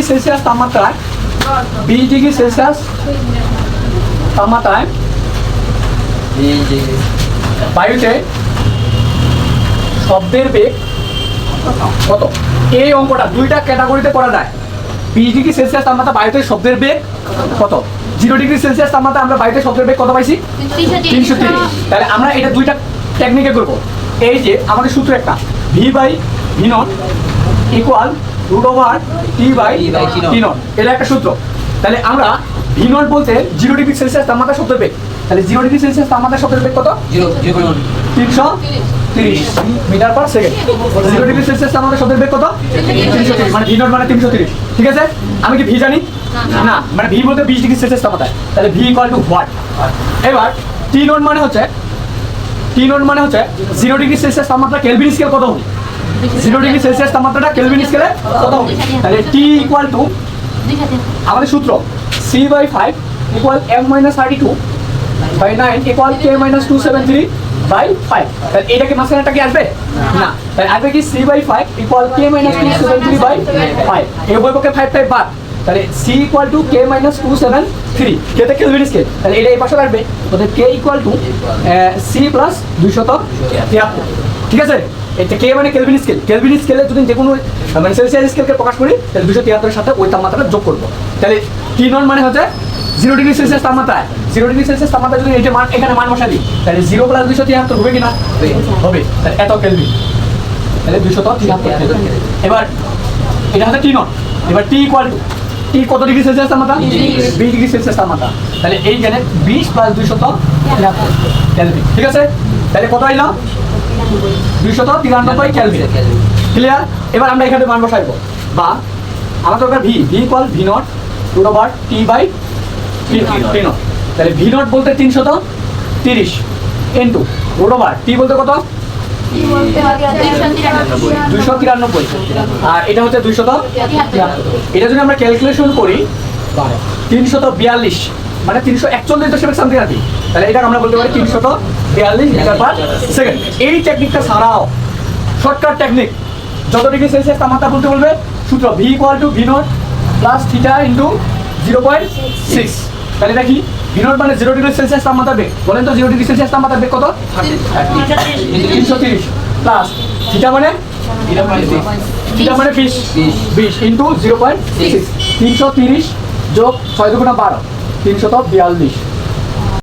Degree Celsius তাপমাত্রায় বিশ degree Celsius তাপমাত্রায় বায়ুতে শব্দের বেগ কত? এই অঙ্কটা দুইটা ক্যাটাগরিতে করা যায়। বিশ ডিগ্রি সেলসিয়াস তাপমাত্রা বায়ুতে শব্দের বেগ কত? জিরো ডিগ্রি সেলসিয়াস তাপমাত্রা আমরা বায়ুতে শব্দের বেগ কত পাইছি? তিনশো তিরিশ। তাহলে আমরা এটা দুইটা টেকনিকে করব। এই যে আমাদের সূত্র একটা V by V nought equal root over T by. T nought এটা একটা সূত্র। তাহলে আমরা ভি নট বলতে জিরো ডিগ্রি সেলসিয়াস তাপমাত্রা শব্দের বেগ। তাহলে জিরো ডিগ্রি সেলসিয়াস তাপমাত্রা শব্দের বেগ কত? তিনশো তিরিশ metre per second zero degree Celsius আমাদের শব্দের বেগ কত? তিনশো তিরিশ। মানে ভি নট মানে তিনশো তিরিশ। ঠিক আছে? আমি কি ভি জানি? না। মানে ভি বলতে বিশ ডিগ্রি সেলসিয়াস তাপমাত্রায়। তাহলে ভি ইকুয়াল টু হোয়াট এবার টি নোট মানে হচ্ছে টি নোট মানে হচ্ছে জিরো ডিগ্রি সেলসিয়াস তাপমাত্রা কেলভিন স্কেল কত হবে জিরো ডিগ্রি সেলসিয়াস তাপমাত্রাটা কেলভিন স্কেলে কত হবে? তাহলে টি ইকুয়াল টু আমাদের সূত্র C by five equal M minus thirty two by nine equal K minus two seven three by five তাহলে এটাকে মাঝখানেটা কি আসবে? না। তাহলে আসবে কি C by five equal K minus two seven three by five এই বই পক্ষে ফাইভ ফাইভ বাদ। তাহলে C equal to K minus two seven three K কেতে কেলভিন স্কেল তাহলে এটা এই পাশে রাখবে। অর্থাৎ K equal to C plus দুইশত তিয়াত্তর। ঠিক আছে? এটা কে মানে কেলভিন স্কেল কেলভিন স্কেলে যদি যে কোনো মানে সেলসিয়াস স্কেলকে প্রকাশ করি তাহলে দুশো তিয়াত্তরের সাথে ওই তাপমাত্রাটা যোগ করব। তাহলে টি নন মানে হচ্ছে জিরো ডিগ্রি সেলসিয়াস তাপমাত্রায়। জিরো ডিগ্রি সেলসিয়াস তাপমাত্রা যদি এটা মান এখানে মান বসাই দিই তাহলে জিরো প্লাস দুশো তিয়াত্তর হবে কিনা? হবে। তাহলে এত কেলভিন তাহলে দুশো তো তিয়াত্তর এবার এটা হচ্ছে টি নট এবার টি ইকুয়াল টু টি কত ডিগ্রি সেলসিয়াস তাপমাত্রা? বিশ ডিগ্রি সেলসিয়াস তাপমাত্রা। তাহলে এইখানে বিশ প্লাস দুইশো তিয়াত্তর। Kelvin। ঠিক আছে? তাহলে কত আইলাম? দুইশত তিরানব্বই ক্যালভিন ক্লিয়ার এবার আমরা এখানে মান বসাইবো। বা আমার দরকার V V equal V nought root over T by T nought তাহলে ভি নট বলতে তিনশত তিরিশ ইন্টু রুট ওভার টি বলতে কত? দুইশো তিরানব্বই। আর এটা হচ্ছে দুইশত এটা যদি আমরা ক্যালকুলেশন করি তিনশত বিয়াল্লিশ। মানে তিনশো একচল্লিশ দশমিক সামথিং আর কি। তাহলে এটা আমরা বলতে পারি তিনশত বিয়াল্লিশ মিটার পার সেকেন্ড। এই টেকনিকটা ছাড়াও শর্টকাট টেকনিক যত ডিগ্রি সেলসিয়াস তাপমাত্রা বলতে বলবে সূত্র V equal to V nought plus theta into zero point six তাহলে এটা কি? ভি নট মানে জিরো ডিগ্রি সেলসিয়াস তাপমাত্রা বেগ। বলেন তো জিরো ডিগ্রি সেলসিয়াস তাপমাত্রা বেগ কত? তিনশো তিরিশ। প্লাস থিটা মানে? থিটা মানে বিশ। বিশ। ইন্টু জিরো পয়েন্ট সিক্স তিনশো তিরিশ যোগ ছয় দুগুণা বারো। তিনশত বিয়াল্লিশ।